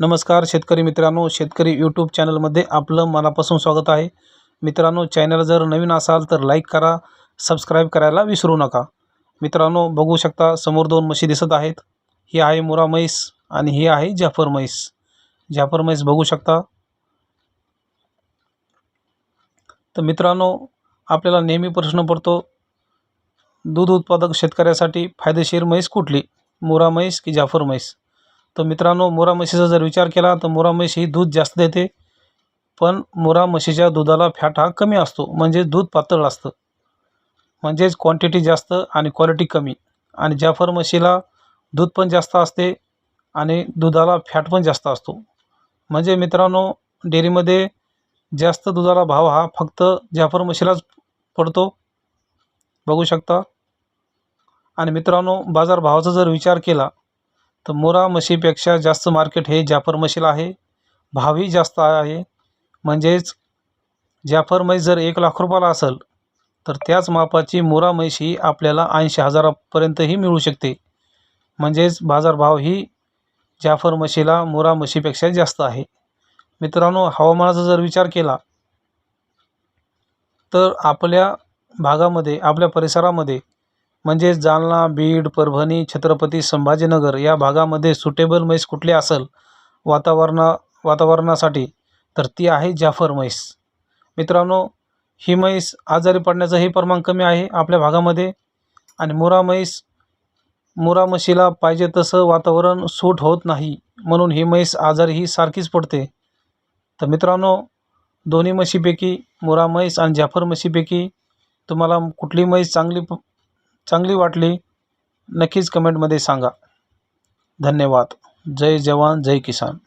नमस्कार शेतकरी मित्रांनो शेतकरी यूट्यूब चॅनलमध्ये आपलं मनापासून स्वागत आहे. मित्रांनो चॅनल जर नवीन असाल तर लाईक करा सबस्क्राईब करायला विसरू नका. मित्रांनो बघू शकता समोर दोन म्हशी दिसत आहेत. ही आहे मुरा म्हैस आणि ही आहे जाफर म्हैस. जाफर म्हैस बघू शकता. तर मित्रांनो आपल्याला नेहमी प्रश्न पडतो दूध उत्पादक शेतकऱ्यासाठी फायदेशीर म्हैस कुठली? मुरा म्हैस की जाफर म्हैस? तर मित्रांनो मुरा म्हशीचा जर विचार केला तर मुरा म्हशी ही दूध जास्त देते. पण मुरा म्हशीच्या दुधाला फॅट हा कमी असतो. म्हणजे दूध पातळ असतं. म्हणजेच क्वांटिटी जास्त आणि क्वालिटी कमी. आणि जाफर म्हशीला दूध पण जास्त असते आणि दुधाला फॅट पण जास्त असतो. म्हणजे मित्रांनो डेअरीमध्ये जास्त दुधाला भाव हा फक्त जाफर म्हशीलाच पडतो. बघू शकता. आणि मित्रांनो बाजारभावाचा जर विचार केला तर मुरा म्हशीपेक्षा जास्त मार्केट हे जाफर म्हशीला आहे. भावही जास्त आहे. म्हणजेच जाफर म्हैस जर एक लाख रुपयाला असेल तर त्याच मापाची मुरा म्हैस ही आपल्याला ऐंशी हजारापर्यंतही मिळू शकते. म्हणजेच बाजारभाव ही जाफर म्हशीला मुरा म्हशीपेक्षा जास्त आहे. मित्रांनो हवामानाचा जर विचार केला तर आपल्या भागामध्ये आपल्या परिसरामध्ये म्हणजेच जालना बीड परभणी छत्रपती संभाजीनगर या भागामध्ये सुटेबल म्हैस कुठली असेल वातावरणा वातावरणासाठी तर ती आहे जाफर म्हैस. मित्रांनो ही म्हैस आजारी पडण्याचंही प्रमाण कमी आहे आपल्या भागामध्ये आणि मुरा म्हैस मुरा म्हशीला पाहिजे तसं वातावरण सूट होत नाही म्हणून ही म्हैस आजारी ही सारखीच पडते. तर मित्रांनो दोन्ही म्हशीपैकी मुरा म्हैस आणि जाफर म्हशीपैकी तुम्हाला कुठली म्हैस चांगली प चांगली वाटली नक्कीच कमेंटमध्ये सांगा. धन्यवाद. जय जवान जय किसान.